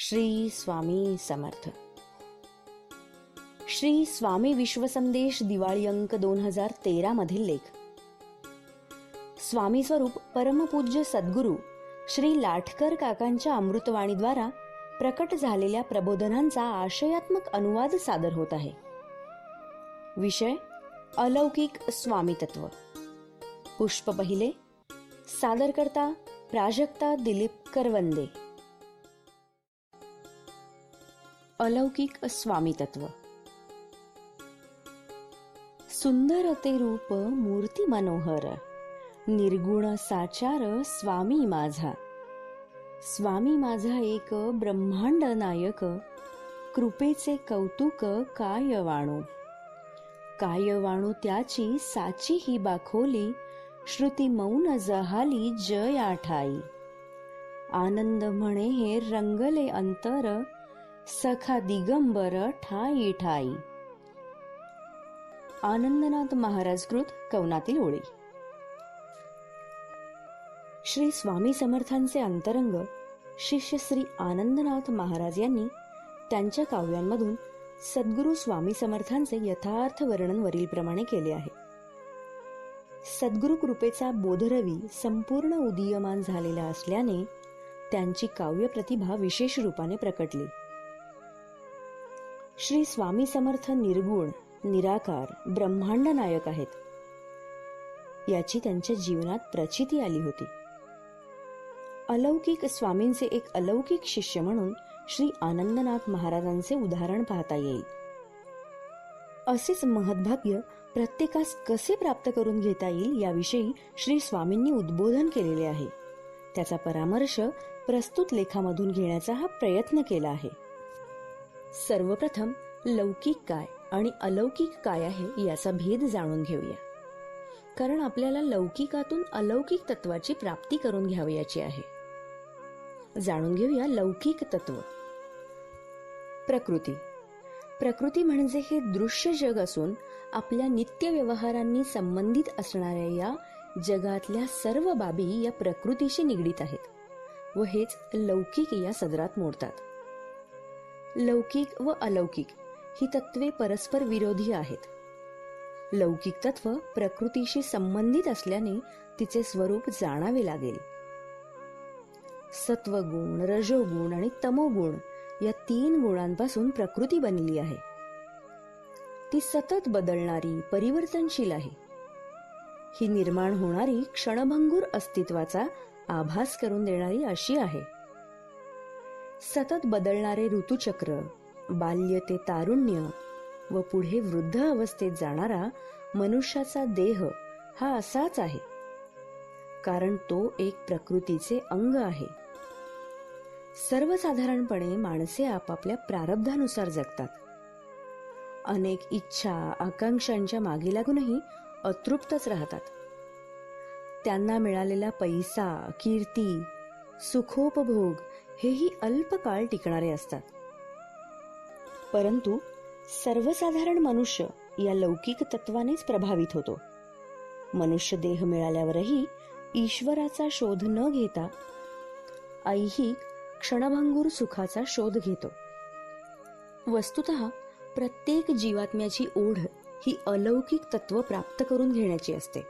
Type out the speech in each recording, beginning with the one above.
श्री स्वामी समर्थ. श्री स्वामी विश्वसंदेश दिवाळी अंक दोन हजार तेरा मधील लेख. स्वामी स्वरूप परमपूज्य सद्गुरू श्री लाठकर काकांच्या अमृतवाणीद्वारा प्रकट झालेल्या प्रबोधनांचा आशयात्मक अनुवाद सादर होत आहे. विषय अलौकिक स्वामीतत्व. पुष्प पहिले सादरकर्ता प्राजक्ता दिलीप करवंदे अलौकिक स्वामीतत्व. सुंदर ते रूप मूर्ती मनोहर. निर्गुण साचार स्वामी माझा. स्वामी माझा एक ब्रह्मांड नायक. कृपेचे कौतुक काय वाणू? काय वाणू त्याची साची ही बाखोली. श्रुती मौन जहाली जय आठाई आनंद म्हणे हे रंगले अंतर. सखा दिगंबर ठाई ठाई. आनंदनाथ महाराज कृत कवनातील ओळी. श्री स्वामी समर्थांचे अंतरंग शिष्य श्री आनंदनाथ महाराज यांनी त्यांच्या काव्यांमधून सद्गुरू स्वामी समर्थांचे यथार्थ वर्णन वरीलप्रमाणे केले आहे. सद्गुरु कृपेचा बोधरवी संपूर्ण उदीयमान झालेला असल्याने त्यांची काव्य प्रतिभा विशेष रूपाने प्रकटली. श्री स्वामी समर्थ निर्गुण निराकार ब्रह्मांड नायक आहेत. याची त्यांच्या जीवनात प्रचिती आली होती. अलौकिक स्वामींचे एक अलौकिक शिष्य म्हणून श्री आनंदनाथ महाराजांचे उदाहरण पाहता येईल. असेच महद्भाग्य प्रत्येकास कसे प्राप्त करून घेता येईल याविषयी श्री स्वामींनी उद्बोधन केलेले आहे. त्याचा परामर्श प्रस्तुत लेखामधून घेण्याचा हा प्रयत्न केला आहे. सर्वप्रथम लौकिक काय आणि अलौकिक काय आहे याचा भेद जाणून घेऊया. कारण आपल्याला लौकिकातून अलौकिक तत्वाची प्राप्ती करून घ्यावयाची आहे. जाणून घेऊया लौकिक तत्व. प्रकृती. प्रकृती म्हणजे हे दृश्य जग असून आपल्या नित्य व्यवहारांनी संबंधित असणाऱ्या या जगातल्या सर्व बाबी या प्रकृतीशी निगडीत आहेत व हेच लौकिक या सदरात मोडतात. लौकिक व अलौकिक ही तत्वे परस्पर विरोधी आहेत. लौकिक तत्व प्रकृतीशी संबंधित असल्याने तिचे स्वरूप जाणावे लागेल. सत्वगुण रजोगुण आणि तमोगुण या तीन गुणांपासून प्रकृती बनली आहे. ती सतत बदलणारी परिवर्तनशील आहे. ही निर्माण होणारी क्षणभंगूर अस्तित्वाचा आभास करून देणारी अशी आहे. सतत बदलणारे ऋतुचक्र बाल्य ते तारुण्य व पुढे वृद्ध अवस्थेत जाणारा मनुष्याचा देह हा असाच आहे. कारण तो एक प्रकृतीचे अंग आहे. सर्वसाधारणपणे माणसे आपापल्या प्रारब्धानुसार जगतात. अनेक इच्छा आकांक्षांच्या मागे लागूनही अतृप्तच राहतात. त्यांना मिळालेला पैसा कीर्ती सुखोपभोग हेही अल्पकाळ टिकणारे असतात. परंतु सर्वसाधारण मनुष्य या लौकिक तत्वानेच प्रभावित होतो. मनुष्य देह मिळाल्यावरही ईश्वराचा शोध न घेता ऐहिक क्षणभंगूर सुखाचा शोध घेतो. वस्तुत प्रत्येक जीवात्म्याची ओढ ही अलौकिक तत्व प्राप्त करून घेण्याची असते.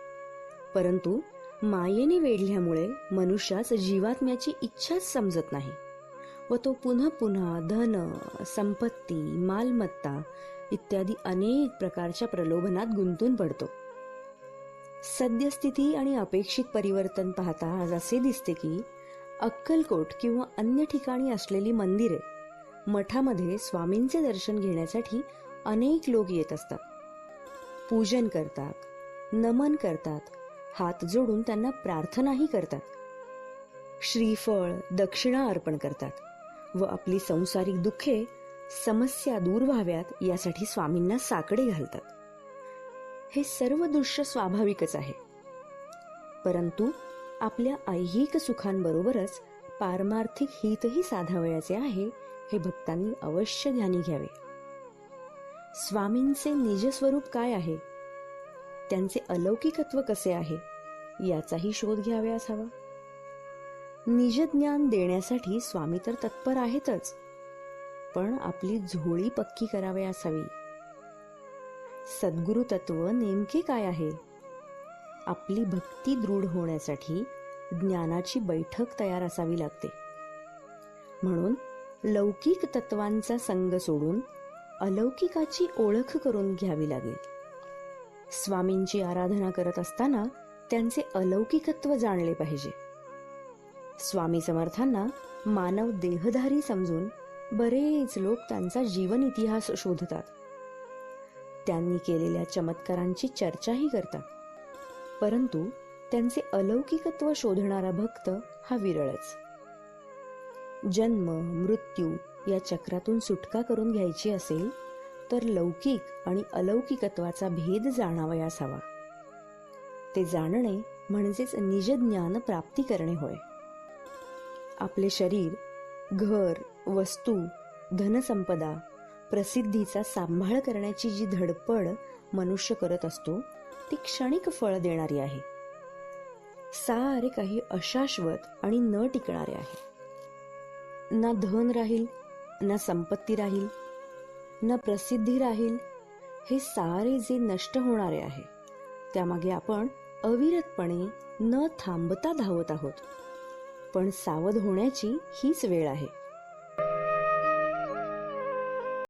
परंतु मायेने वेढल्यामुळे मनुष्यास जीवात्म्याची इच्छाच समजत नाही व तो पुन्हा पुन्हा धन संपत्ती मालमत्ता इत्यादी अनेक प्रकारच्या प्रलोभनात गुंतून पडतो. सद्यस्थिती आणि अपेक्षित परिवर्तन पाहता आज असे दिसते की अक्कलकोट किंवा अन्य ठिकाणी असलेली मंदिरे मठामध्ये स्वामींचे दर्शन घेण्यासाठी अनेक लोक येत असतात. पूजन करतात नमन करतात हात जोडून त्यांना प्रार्थनाही करतात. श्रीफळ दक्षिणा अर्पण करतात व आपली संसारिक दुःखे समस्या दूर व्हाव्यात यासाठी स्वामींना साकडे घालतात. हे सर्व दृश्य स्वाभाविकच आहे. परंतु आपल्या ऐहिक सुखांबरोबरच पारमार्थिक हितही साधावयाचे आहे हे भक्तांनी अवश्य ध्यानी घ्यावे. स्वामींचे निजस्वरूप काय आहे? त्यांचे अलौकिकत्व कसे आहे? याचाही शोध घ्यावयास हवा. निजज्ञान देण्यासाठी स्वामी तर तत्पर आहेतच पण आपली झोळी पक्की करावी असावी सद्गुरु तत्व नेमके काय आहे? आपली भक्ती दृढ होण्यासाठी ज्ञानाची बैठक तयार असावी लागते. म्हणून लौकिक तत्वांचा संग सोडून अलौकिकाची ओळख करून घ्यावी लागेल. स्वामींची आराधना करत असताना त्यांचे अलौकिकत्व जाणले पाहिजे. स्वामी समर्थांना मानव देहधारी समजून बरेच लोक त्यांचा जीवन इतिहास शोधतात. त्यांनी केलेल्या चमत्कारांची चर्चाही करतात. परंतु त्यांचे अलौकिकत्व शोधणारा भक्त हा विरळच. जन्म मृत्यू या चक्रातून सुटका करून घ्यायची असेल तर लौकिक आणि अलौकिकत्वाचा भेद जाणावयास हवा ते जाणणे म्हणजेच निजज्ञान प्राप्ती करणे होय. आपले शरीर घर वस्तू धनसंपदा प्रसिद्धीचा सांभाळ करण्याची जी धडपड मनुष्य करत असतो ती क्षणिक फळ देणारी आहे. सारे काही अशाश्वत आणि न टिकणारे आहे. ना धन राहील ना संपत्ती राहील ना प्रसिद्धी राहील हे सारे जे नष्ट होणारे आहे. त्यामागे आपण अविरतपणे न थांबता धावत आहोत. पण सावध होण्याची हीच वेळ आहे.